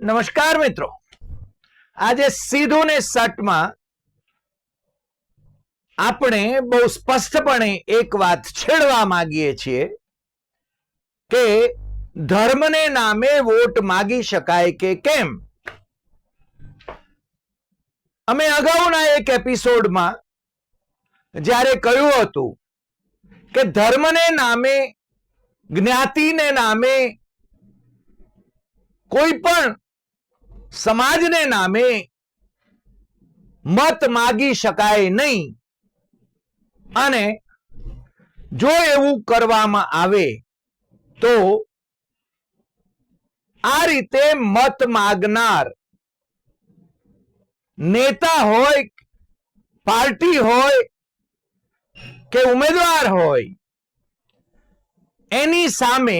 નમસ્કાર મિત્રો. આજે સીધું ને સટમાં આપણે બહુ સ્પષ્ટપણે એક વાત છેડવા માંગીએ છીએ કે ધર્મને નામે વોટ માગી શકાય કે કેમ? અમે અગાઉના એક એપિસોડમાં જ્યારે કહ્યું હતું કે ધર્મને નામે, જ્ઞાતિને નામે કોઈ પણ સમાજને નામે મત માગી શકાય નહીં. અને જો એવું કરવામાં આવે, તો આ રીતે મત માગનાર નેતા હોય, પાર્ટી હોય કે ઉમેદવાર હોય, એની સામે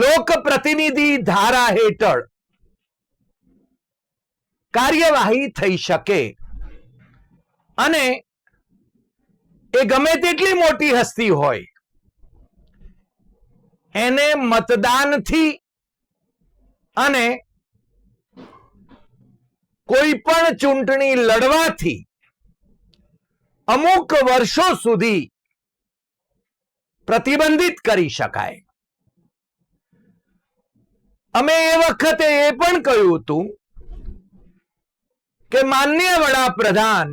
લોક પ્રતિનિધિ ધારા હેઠળ કાર્યવાહી થઈ શકે. અને એ ગમે તેટલી મોટી હસ્તી હોય, એને મતદાનથી અને કોઈ પણ ચૂંટણી લડવાથી અમુક વર્ષો સુધી પ્રતિબંધિત કરી શકાય. અમે એ વખતે એ પણ કહ્યું હતું કે માન્ય વડાપ્રધાન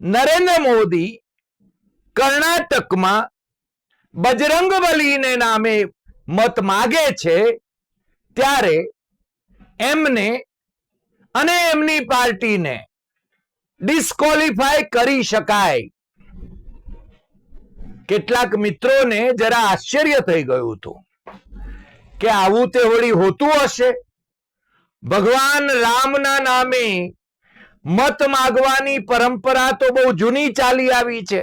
નરેન્દ્ર મોદી કર્ણાટકમાં બજરંગબલીને નામે મત માગે છે, ત્યારે એમને અને એમની પાર્ટીને ડિસ્કોલિફાય કરી શકાય. કેટલાક મિત્રોને જરા આશ્ચર્ય થઈ ગયું હતું કે આવું તે વળી હોતું હશે. ભગવાન રામના નામે મત માગવાની પરંપરા તો બહુ જૂની ચાલી આવી છે.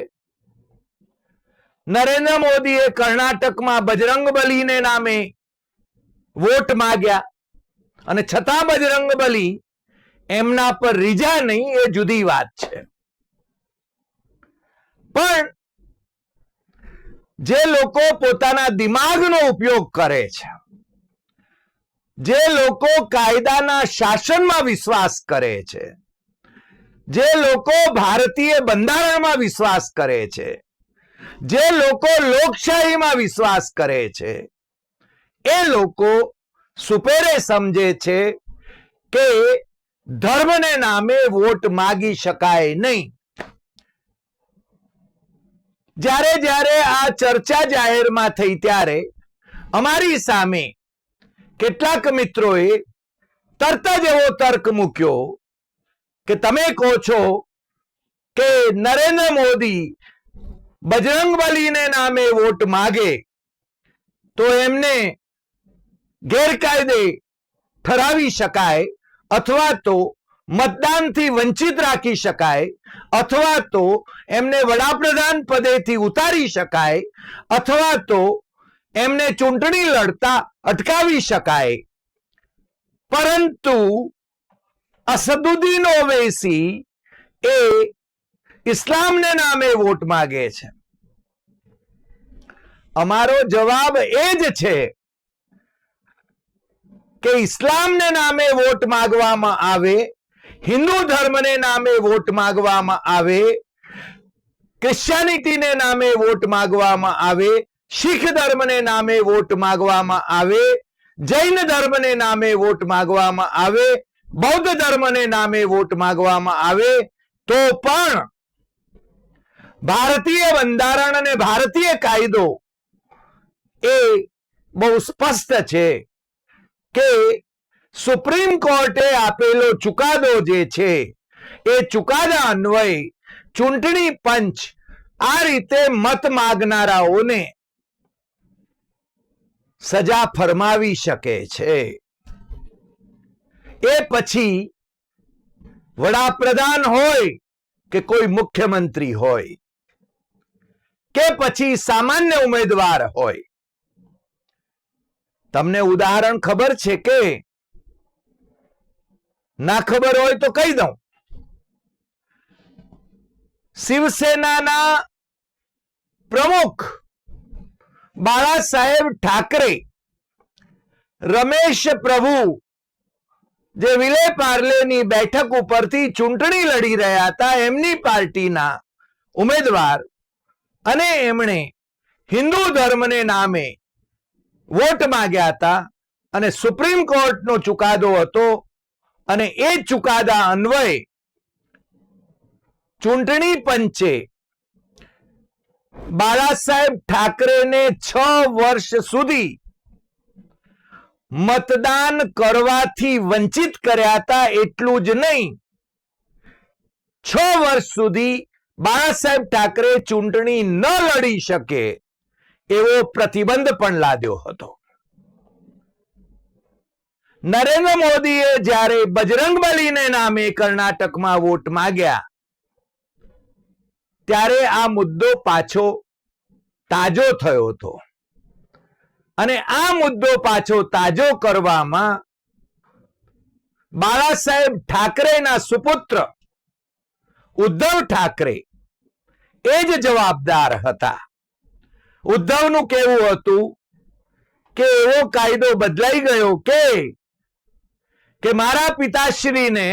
નરેન્દ્ર મોદીએ કર્ણાટકમાં બજરંગ બલીને નામે વોટ માગ્યા અને છતાં બજરંગ બલી એમના પર રીઝા નહીં, એ જુદી વાત છે. પણ જે લોકો પોતાના દિમાગનો ઉપયોગ કરે છે જે લોકો કાયદાના શાસનમાં વિશ્વાસ કરે છે, જે લોકો ભારતીય બંધારણમાં વિશ્વાસ કરે છે, જે લોકો લોકશાહીમાં વિશ્વાસ કરે છે, એ લોકો સુપેરે સમજે છે કે ધર્મને નામે વોટ માગી શકાય નહીં. જ્યારે જ્યારે આ ચર્ચા જાહેરમાં થઈ ત્યારે અમારી સામે કેટલાક મિત્રોએ તરત જ એવો તર્ક મૂક્યો કે તમે કહો છો કે નરેન્દ્ર મોદી બજરંગબલીને નામે વોટ માગે તો એમને ગેરકાયદે ઠરાવી શકાય અથવા તો મતદાનથી વંચિત રાખી શકાય અથવા તો એમને વડાપ્રધાન પદેથી ઉતારી શકાય અથવા તો એમને ચૂંટણી લડતા અટકાવી શકાય. પરંતુ અસદુદ્દીન ઓવેસી એ ઇસ્લામને નામે વોટ માગે છે. અમારો જવાબ એ જ છે કે ઇસ્લામને નામે વોટ માંગવામાં આવે, હિન્દુ ધર્મને નામે વોટ માંગવામાં આવે, ક્રિશ્ચિયાનિટીને નામે વોટ માંગવામાં આવે શીખ ધર્મને નામે વોટ માંગવામાં આવે, જૈન ધર્મને નામે વોટ માંગવામાં આવે, બૌદ્ધ ધર્મને નામે વોટ માંગવામાં આવે, તો પણ ભારતીય બંધારણ અને ભારતીય કાયદો એ બહુ સ્પષ્ટ છે કે સુપ્રીમ કોર્ટે આપેલો ચુકાદો જે છે, એ ચુકાદા અન્વયે ચૂંટણી પંચ આ રીતે મત માગનારાઓને સજા ફરમાવી શકે છે. એ પછી વડાપ્રધાન હોય કે કોઈ મુખ્યમંત્રી હોય કે પછી સામાન્ય ઉમેદવાર હોય. તમને ઉદાહરણ ખબર છે કે ના ખબર હોય તો કહી દઉં. શિવસેનાના પ્રમુખ બાળા સાહેબ ઠાકરે, રમેશ પ્રભુ, જે વિલે પાર્લેની બેઠક ઉપરથી ચૂંટણી લડી રહ્યા હતા, એમની પાર્ટીના ઉમેદવાર અને એમણે હિન્દુ ધર્મને નામે વોટ માંગ્યા હતા અને સુપ્રીમ કોર્ટનો ચુકાદો હતો અને એ ચુકાદા અન્વયે ચૂંટણી પંચે બાળા સાહેબ ઠાકરેને છ વર્ષ સુધી મતદાન કરવાથી વંચિત કર્યા હતા એટલું જ નહીં. છ વર્ષ સુધી બાળા સાહેબ ઠાકરે ચૂંટણી ન લડી શકે એવો પ્રતિબંધ પણ લાદ્યો હતો. નરેન્દ્ર મોદીએ જ્યારે બજરંગબલીને નામે કર્ણાટકમાં વોટ માંગ્યા ત્યારે આ મુદ્દો પાછો તાજો થયો હતો. અને આ મુદ્દો પાછો તાજો કરવામાં બાળા સાહેબ ઠાકરેના સુપુત્ર ઉદ્ધવ ઠાકરે એ જ જવાબદાર હતા. ઉદ્ધવનું કેવું હતું કે એવો કાયદો બદલાઈ ગયો કે કે મારા પિતાશ્રીને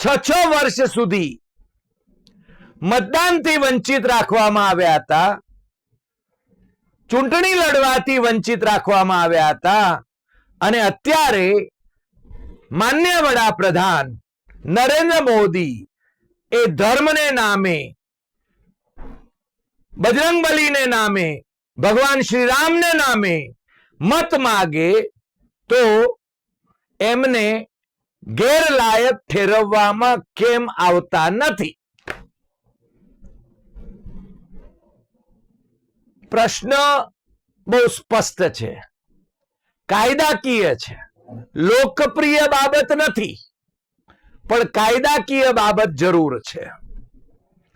છ છ વર્ષ સુધી મતદાનથી વંચિત રાખવામાં આવ્યા હતા. ચૂંટણી લડવાથી વંચિત રાખવામાં આવ્યા હતા. અને અત્યારે માન્ય વડાપ્રધાન નરેન્દ્ર મોદી એ ધર્મને નામે, બજરંગબલીને નામે, ભગવાન શ્રીરામને નામે મત માગે તો એમને ગેરલાયક ઠેરવવામાં કેમ આવતા નથી? પ્રશ્ન બહુ સ્પષ્ટ છે. કાયદાકીય છે. લોકપ્રિય બાબત નથી. પણ કાયદાકીય બાબત જરૂર છે.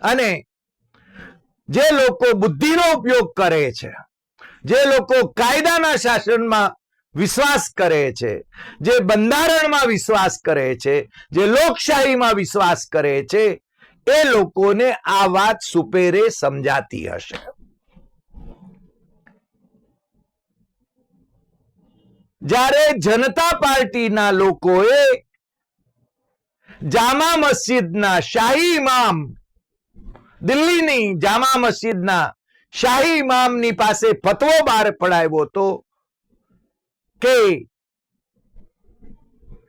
અને જે લોકો બુદ્ધિનો ઉપયોગ કરે છે, જે લોકો કાયદાના શાસનમાં વિશ્વાસ કરે છે, જે બંધારણમાં વિશ્વાસ કરે છે, જે લોકશાહીમાં વિશ્વાસ કરે છે, એ લોકોને આ વાત સુપેરે સમજાતી હશે. જ્યારે જનતા પાર્ટીના લોકોએ જામા મસ્જિદના શાહી ઇમામ, દિલ્હીની જામા મસ્જિદના શાહી ઇમામની પાસે ફતવો બહાર પડાવ્યો હતો કે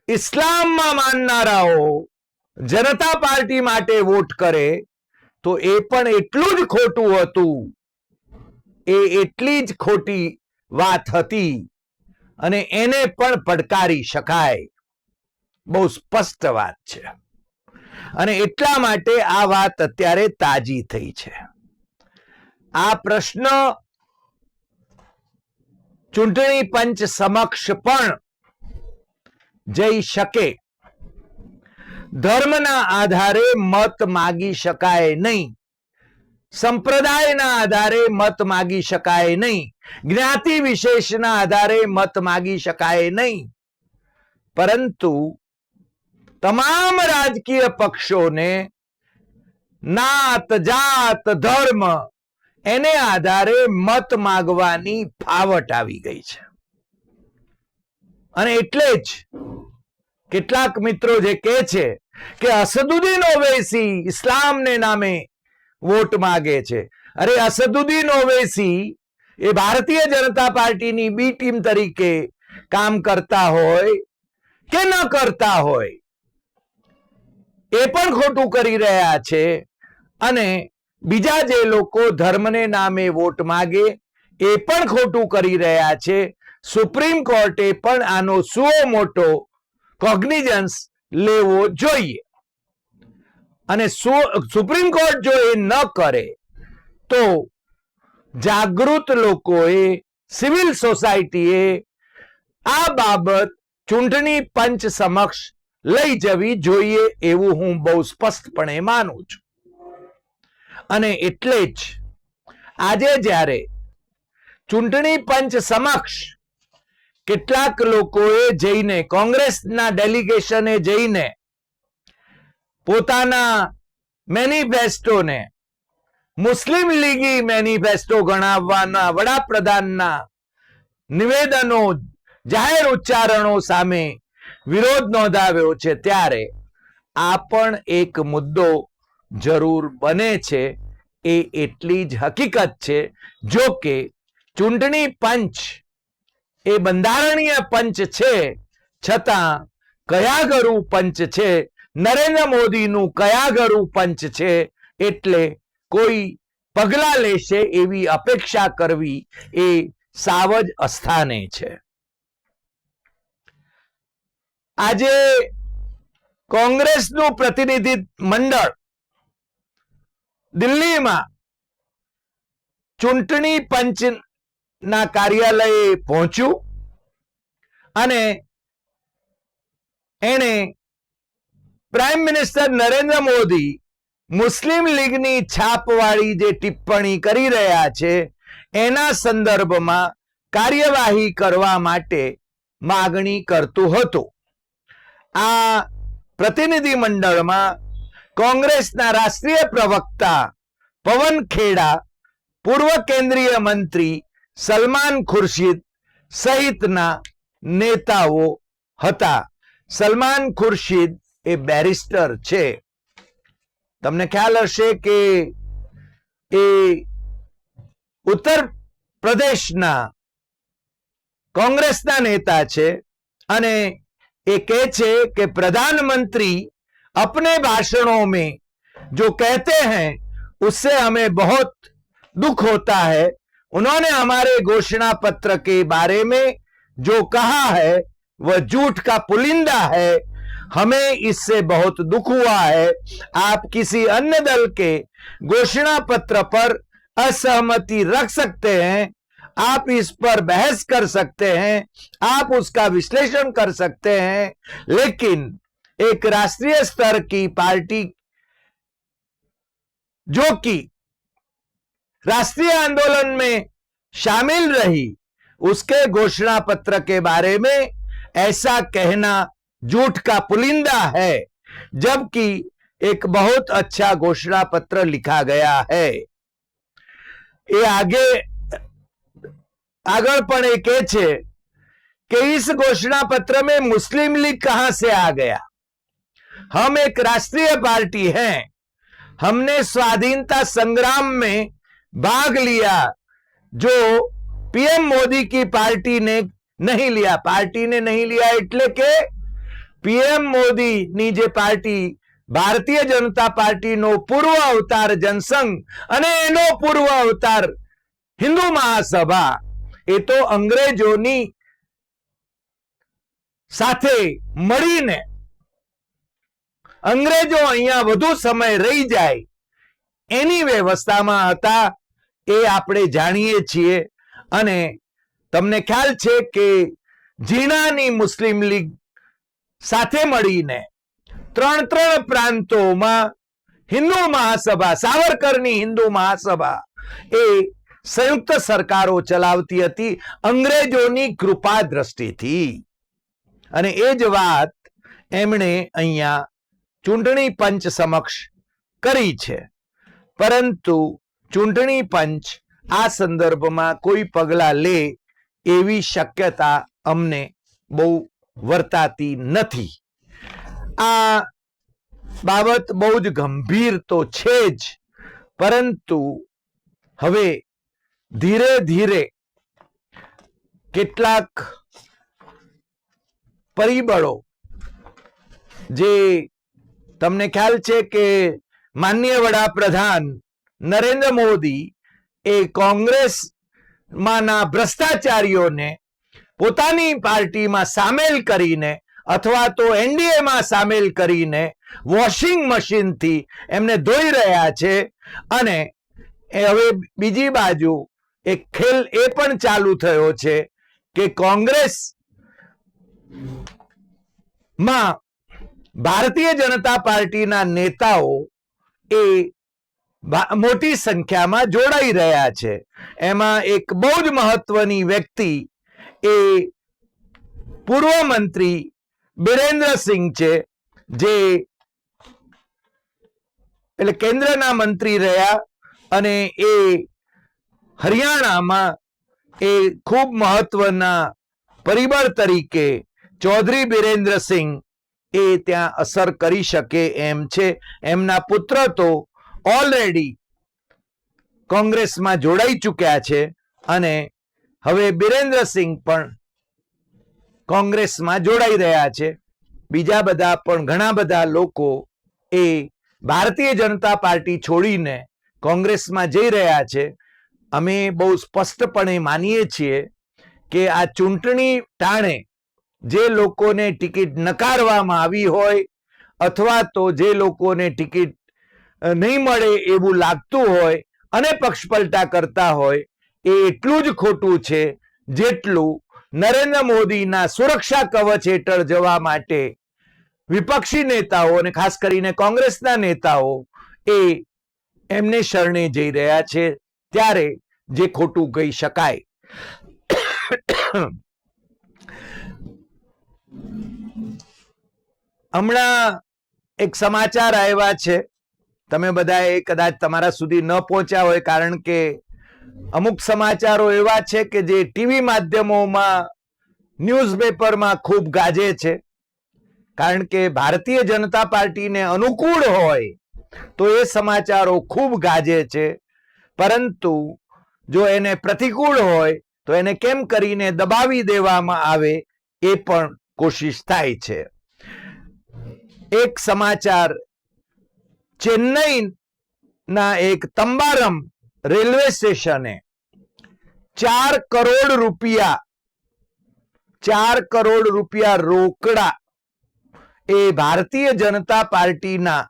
ઇસ્લામમાં માનનારાઓ જનતા પાર્ટી માટે વોટ કરે, તો એ પણ એટલું જ ખોટું હતું. એ એટલી જ ખોટી વાત હતી. અને એને પણ પડકારી શકાય. બહુ સ્પષ્ટ વાત છે. અને એટલા માટે આ વાત અત્યારે તાજી થઈ છે. આ પ્રશ્ન ચૂંટણી પંચ સમક્ષ પણ જઈ શકે. ધર્મના આધારે મત માગી શકાય નહીં. સંપ્રદાયના આધારે મત માગી શકાય નહીં. જ્ઞાતિ વિશેષના આધારે મત માગી શકાય નહીં. પરંતુ તમામ રાજકીય પક્ષોને નાત જાત ધર્મ એને આધારે મત માગવાની ફાવટ આવી ગઈ છે. અને એટલે જ કેટલાક મિત્રો જે કહે છે કે અસદુદ્દીન ઓવૈસી ઇસ્લામને નામે વોટ માગે છે. અરે અસદુદ્દીન ઓવેસી એ ભારતીય જનતા પાર્ટીની બી ટીમ તરીકે કામ કરતા હોય કે ન કરતા હોય, એ પણ ખોટું કરી રહ્યા છે અને બીજા જે લોકો ધર્મને નામે વોટ માગે, એ પણ ખોટું કરી રહ્યા છે. સુપ્રીમ કોર્ટે પણ આનો સુઓ મોટો કોગ્નિઝન્સ લેવો જોઈએ. અને સુપ્રીમ કોર્ટ જો એ ન કરે, તો જાગૃત લોકોએ, સિવિલ સોસાયટીએ આ બાબત ચૂંટણી પંચ સમક્ષ લઈ જવી જોઈએ એવું હું બહુ સ્પષ્ટપણે માનું છું. અને એટલે જ આજે જ્યારે ચૂંટણી પંચ સમક્ષ કેટલાક લોકોએ જઈને કોંગ્રેસના ડેલિગેશને જઈને પોતાના મેનિફેસ્ટોને મુસ્લિમ લીગી મેનિફેસ્ટો ગણાવવાના વડાપ્રધાનના નિવેદનો, જાહેર ઉચ્ચારણો સામે વિરોધ નોંધાવ્યો છે. ત્યારે આ પણ એક મુદ્દો જરૂર બને છે. એ એટલી જ હકીકત છે. જો કે ચૂંટણી પંચ એ બંધારણીય પંચ છે. છતાં કયા ગરુ પંચ છે નરેન્દ્ર મોદીનું કયા ઘરું પંચ છે એટલે કોઈ પગલા લેશે એવી અપેક્ષા કરવી એ સાવજ અસ્થાને છે. આજે કોંગ્રેસનું પ્રતિનિધિ મંડળ દિલ્હીમાં ચૂંટણી પંચના કાર્યાલયે પહોંચ્યું અને એણે prime minister Narendra Modi Muslim લીગની છાપવાળી જે ટિપ્પણી કરી રહ્યા છે, એના સંદર્ભમાં કાર્યવાહી કરવા માટે માગણી કરતું હતું. આ પ્રતિનિધિ મંડળમાં કોંગ્રેસના રાષ્ટ્રીય પ્રવક્તા પવન ખેડા, પૂર્વ કેન્દ્રીય મંત્રી સલમાન ખુરશીદ સહિતના નેતાઓ હતા. સલમાન ખુરશીદ એ બેરિસ્ટર છે તમને ખ્યાલ હશે કે એ ઉત્તર પ્રદેશના કોંગ્રેસના નેતા છે અને એ કહે છે કે प्रधानमंत्री अपने भाषणों में जो कहते हैं उससे हमें बहुत दुख होता है उन्होंने हमारे घोषणा पत्र के बारे में जो कहा है वह झूठ का पुलिंदा है हमें इससे बहुत दुख हुआ है। आप किसी अन्य दल के घोषणा पत्र पर असहमति रख सकते हैं। आप इस पर बहस कर सकते हैं। आप उसका विश्लेषण कर सकते हैं। लेकिन एक राष्ट्रीय स्तर की पार्टी जो कि राष्ट्रीय आंदोलन में शामिल रही, उसके घोषणा पत्र के बारे में ऐसा कहना झूठ का पुलिंदा है जबकि एक बहुत अच्छा घोषणा पत्र लिखा गया है ये आगे आगळ पण ये कहे छे कि इस घोषणा पत्र में मुस्लिम लीग कहां से आ गया हम एक राष्ट्रीय पार्टी हैं हमने स्वाधीनता संग्राम में भाग लिया जो पीएम मोदी की पार्टी ने नहीं लिया पार्टी ने नहीं लिया એટલે કે પીએમ મોદીની જે પાર્ટી, ભારતીય જનતા પાર્ટીનો પૂર્વ અવતાર જનસંઘ અને એનો પૂર્વ અવતાર હિન્દુ મહાસભા. એ તો અંગ્રેજોની સાથે મળીને અંગ્રેજો અહીંયા વધુ સમય રહી જાય એની વ્યવસ્થામાં હતા એ આપણે જાણીએ છીએ. અને તમને ખ્યાલ છે કે ઝીણાની મુસ્લિમ લીગ સાથે મળીને ત્રણ ત્રણ પ્રાંતોમાં હિન્દુ મહાસભા, સાવરકરની હિન્દુ મહાસભા એ સંયુક્ત સરકારો ચલાવતી હતી, અંગ્રેજોની કૃપા દ્રષ્ટિથી. અને એ જ વાત એમણે અહીંયા ચૂંટણી પંચ સમક્ષ કરી છે. પરંતુ ચૂંટણી પંચ આ સંદર્ભમાં કોઈ પગલા લે એવી શક્યતા અમને બહુ વર્તાતી નથી. આ બાબત બહુ જ ગંભીર તો છે જ, પરંતુ હવે ધીરે ધીરે કેટલાક પરિબળો જે તમને ખ્યાલ છે કે માન્ય વડાપ્રધાન નરેન્દ્ર મોદી એ કોંગ્રેસ માના ભ્રષ્ટાચારીઓને પોતાની પાર્ટીમાં સામેલ કરીને અથવા તો એનડીએમાં સામેલ કરીને વોશિંગ મશીનથી એમને ધોઈ રહ્યા છે. અને હવે બીજી બાજુ એક ખેલ એ પણ ચાલુ થયો છે કે કોંગ્રેસમાં ભારતીય જનતા પાર્ટીના નેતાઓ એ મોટી સંખ્યામાં જોડાઈ રહ્યા છે. એમાં એક બહુ જ મહત્વની વ્યક્તિ એ પૂર્વ મંત્રી બિરેન્દ્રસિંહ છે, જે એટલે કેન્દ્રના મંત્રી રહ્યા અને એ હરિયાણામાં એ ખૂબ મહત્વના પરિબળ તરીકે ચૌધરી બિરેન્દ્રસિંહ એ ત્યાં અસર કરી શકે એમ છે. એમના પુત્ર તો ઓલરેડી કોંગ્રેસમાં જોડાઈ ચૂક્યા છે અને હવે બિરેન્દ્રસિંહ પણ કોંગ્રેસમાં જોડાઈ રહ્યા છે. બીજા બધા પણ ઘણા બધા લોકો એ ભારતીય જનતા પાર્ટી છોડીને કોંગ્રેસમાં જઈ રહ્યા છે. અમે બહુ સ્પષ્ટપણે માનીએ છીએ કે આ ચૂંટણી ટાણે જે લોકોને ટિકિટ નકારવામાં આવી હોય અથવા તો જે લોકોને ટિકિટ નહીં મળે એવું લાગતું હોય અને પક્ષપલટા કરતા હોય એ એટલું જ ખોટું છે જેટલું નરેન્દ્ર મોદીના સુરક્ષા કવચ હેઠળ જવા માટે વિપક્ષી નેતાઓ અને ખાસ કરીને કોંગ્રેસના નેતાઓ એ એમને શરણે જઈ રહ્યા છે ત્યારે જે ખોટું કહી શકાય. હમણાં એક સમાચાર આવ્યા છે. તમે બધાએ કદાચ તમારા સુધી ન પહોંચ્યા હોય કારણ કે અમુક સમાચારો એવા છે કે જે ટીવી માધ્યમોમાં ન્યૂઝપેપરમાં ખૂબ ગાજે છે. કારણ કે ભારતીય જનતા પાર્ટીને અનુકૂળ હોય તો એ સમાચારો ખૂબ ગાજે છે. પરંતુ જો એને પ્રતિકૂળ હોય તો એને કેમ કરીને દબાવી દેવામાં આવે એ પણ કોશિશ થાય છે. એક સમાચાર, ચેન્નઈના એક તંબારમ રેલવે સ્ટેશને ચાર કરોડ રૂપિયા, ચાર કરોડ રૂપિયા રોકડા એ ભારતીય જનતા પાર્ટીના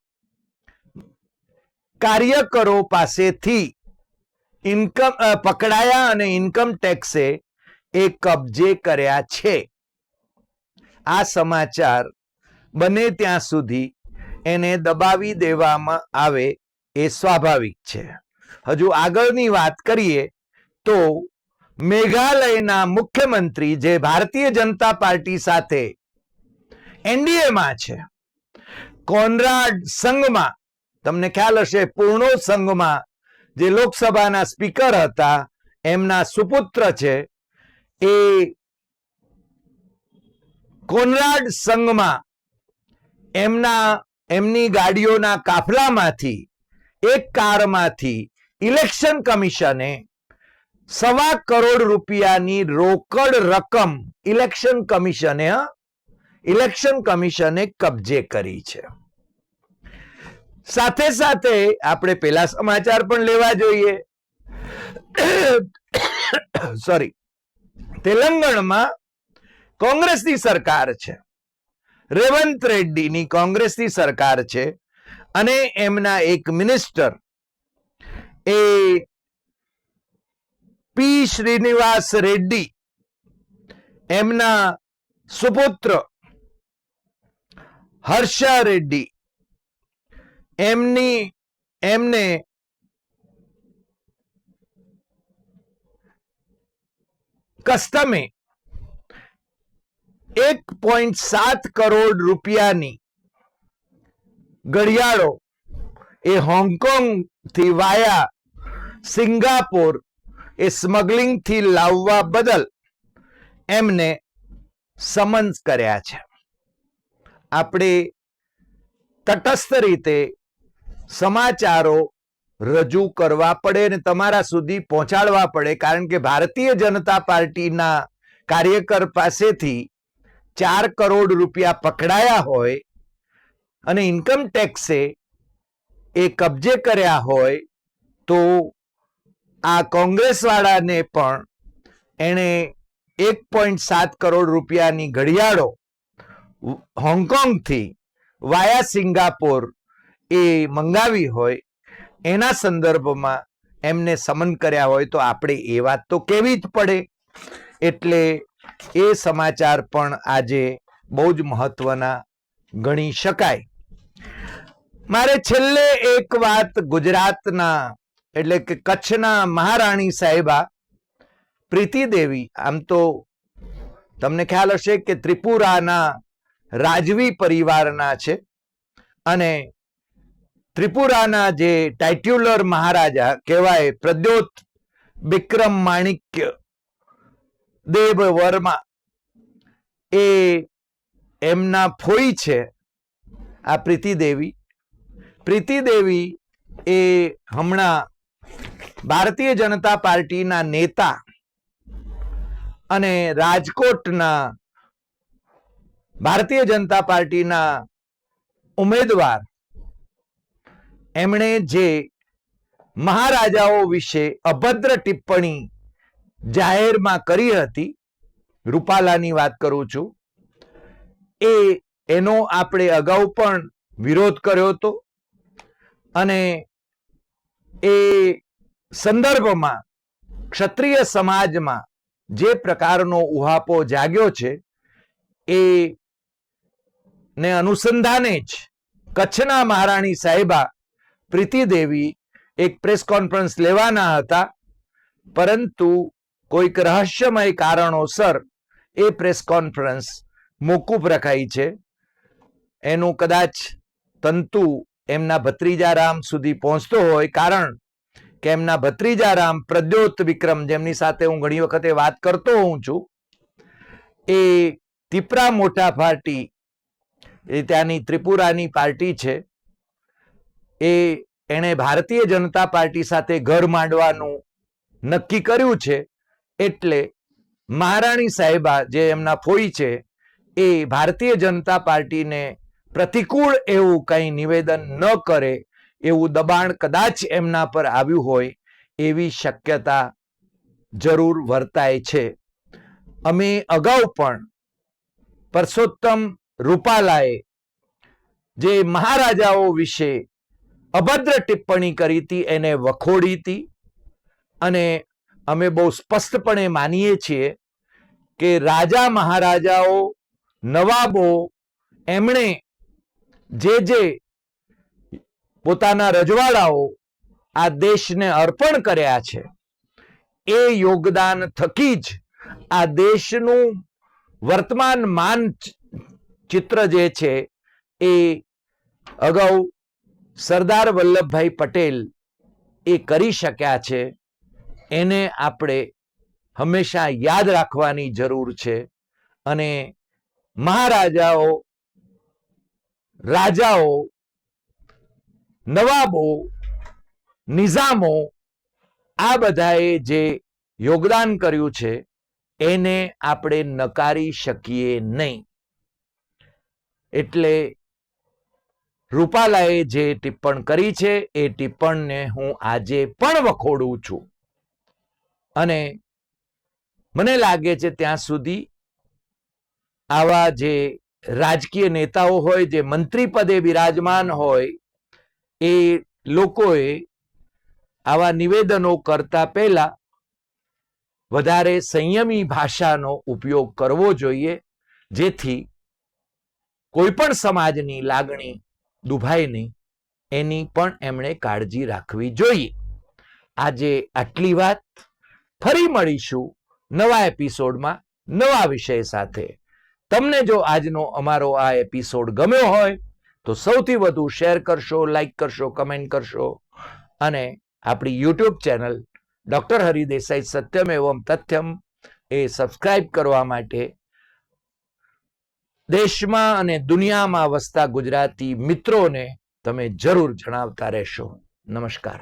કાર્યકરો પાસેથી ઇન્કમ પકડાયા અને ઇન્કમ ટેક્સે એ કબજે કર્યા છે. આ સમાચાર બને ત્યાં સુધી એને દબાવી દેવામાં આવે એ સ્વાભાવિક છે. હજુ આગળની વાત કરીએ તો મેઘાલયના મુખ્યમંત્રી જે ભારતીય જનતા પાર્ટી સાથે એનડીએમાં છે, કોનરાડ સંઘમાં, તમને ખ્યાલ હશે, પૂર્ણો સંઘમાં જે લોકસભાના સ્પીકર હતા, એમના સુપુત્ર છે, એ કોનરાડ સંઘમાં એમના, એમની ગાડીઓના કાફલામાંથી, એક કારમાંથી ઇલેક્શન કમિશને સવા કરોડ રૂપિયાની રોકડ રકમ ઇલેક્શન કમિશને ઇલેક્શન કમિશને કબજે કરી છે. સાથે સાથે આપણે પેલા સમાચાર પણ લેવા જોઈએ. સોરી તેલંગણમાં કોંગ્રેસની સરકાર છે. રેવંત રેડ્ડીની કોંગ્રેસની સરકાર છે અને એમના એક minister A P Srinivas Reddy, એમના સુપુત્ર હર્ષા રેડ્ડી, એમની, એમને કસ્ટમે એક પોઈન્ટ સાત કરોડ રૂપિયાની ઘડિયાળો એ હોંગકોંગથી વાયા સિંગાપોર એ સ્મગલિંગથી લાવવા બદલ એમને સમન્સ કર્યા છે. આપણે તટસ્થ રીતે સમાચારો રજૂ કરવા પડે અને તમારા સુધી પહોંચાડવા પડે, કારણ કે ભારતીય જનતા પાર્ટીના કાર્યકર પાસેથી ચાર કરોડ રૂપિયા પકડાયા હોય અને ઇન્કમ ટેક્સે એ કબજે કર્યા હોય તો આ કોંગ્રેસવાળાને પણ એણે એક પોઈન્ટ સાત કરોડ રૂપિયાની ઘડિયાળો હોંગકોંગથી વાયા સિંગાપોર એ મંગાવી હોય, એના સંદર્ભમાં એમને સમન કર્યા હોય તો આપણે એ વાત તો કેવી જ પડે. એટલે એ સમાચાર પણ આજે બહુ જ મહત્વના ગણી શકાય. મારે છેલ્લે એક વાત ગુજરાતના એટલે કે કચ્છના મહારાણી સાહેબા પ્રીતિ દેવી, આમ તો તમને ખ્યાલ હશે કે ત્રિપુરાના રાજવી પરિવારના છે અને ત્રિપુરાના જે ટાઇટ્યુલર મહારાજા કહેવાય પ્રદ્યોત વિક્રમ માણિક્ય દેવ વર્મા, એ એમના ફોઈ છે આ પ્રીતિદેવી પ્રીતિદેવી એ હમણાં ભારતીય જનતા પાર્ટીના નેતા અને રાજકોટના ભારતીય જનતા પાર્ટીના ઉમેદવાર એમણે જે મહારાજાઓ વિશે અભદ્ર ટિપ્પણી જાહેરમાં કરી હતી, રૂપાલાની વાત કરું છું, એ એનો આપણે અગાઉ પણ વિરોધ કર્યો હતો અને એ સંદર્ભમાં ક્ષત્રિય સમાજમાં જે પ્રકારનો ઉહાપો જાગ્યો છે, એ ને અનુસંધાને જ કચ્છના મહારાણી સાહેબા પ્રીતિ દેવી એક પ્રેસ કોન્ફરન્સ લેવાના હતા. પરંતુ કોઈક રહસ્યમય કારણોસર એ પ્રેસ કોન્ફરન્સ મોકૂફ રખાઈ છે. એનું કદાચ તંતુ એમના ભત્રીજા રામ સુધી પહોંચતો હોય, કારણ કે એમના ભત્રીજા રામ પ્રદ્યોત વિક્રમ, જેમની સાથે હું ઘણી વખતે વાત કરતો હોઉં છું, એ તિપરા મોટા પાર્ટી, એ ત્યાંની ત્રિપુરાની પાર્ટી છે. એ એણે ભારતીય જનતા પાર્ટી સાથે ઘર માંડવાનું નક્કી કર્યું છે, એટલે મહારાણી સાહેબા જે એમના ફોઈ છે, એ ભારતીય જનતા પાર્ટીને પ્રતિકૂળ એવું કંઈ નિવેદન ન કરે એવું દબાણ કદાચ એમના પર આવ્યું હોય, એવી શક્યતા જરૂર વર્તાય છે. અમે અગાઉ પણ પરસોત્તમ રૂપાલાએ જે મહારાજાઓ વિશે અભદ્ર ટિપ્પણી કરી હતી, એને વખોડી હતી અને અમે બહુ સ્પષ્ટપણે માનીએ છીએ કે રાજા મહારાજાઓ નવાબો એમણે જે જે પોતાના રજવાડાઓ આ દેશને અર્પણ કર્યા છે, એ યોગદાન થકી જ આ દેશનું વર્તમાન માન ચિત્ર જે છે, એ અગાઉ સરદાર વલ્લભભાઈ પટેલ એ કરી શક્યા છે, એને આપણે હંમેશા યાદ રાખવાની જરૂર છે અને મહારાજાઓ રાજાઓ, નવાબો, નિઝામો, આ બધાએ જે યોગદાન કર્યું છે, એને આપણે નકારી શકીએ નહીં. એટલે રૂપાલાએ જે ટિપ્પણ કરી છે, એ ટિપ્પણને હું આજે પણ વખોડું છું. અને મને લાગે છે ત્યાં સુધી આવા જે રાજકીય નેતાઓ હોય, જે મંત્રી પદે બિરાજમાન હોય, એ લોકોએ આવા નિવેદનો કરતા પહેલા વધારે સંયમી ભાષાનો ઉપયોગ કરવો જોઈએ, જેથી કોઈ પણ સમાજની લાગણી દુભાય નહીં એની પણ એમણે કાળજી રાખવી જોઈએ. આજે આટલી વાત. ફરી મળીશું નવા એપિસોડમાં નવા વિષય સાથે. તમને જો આજનો અમારો આ એપિસોડ ગમ્યો હોય, તો સૌથી વધુ શેર કરશો લાઈક કરશો કમેન્ટ કરશો અને આપણી યુટ્યુબ ચેનલ ડૉક્ટર હરિદેસાઈ સત્યમ એવમ તથ્યમ એ સબસ્ક્રાઇબ કરવા માટે દેશમાં અને દુનિયામાં વસતા ગુજરાતી મિત્રોને તમે જરૂર જણાવતા રહેશો. નમસ્કાર.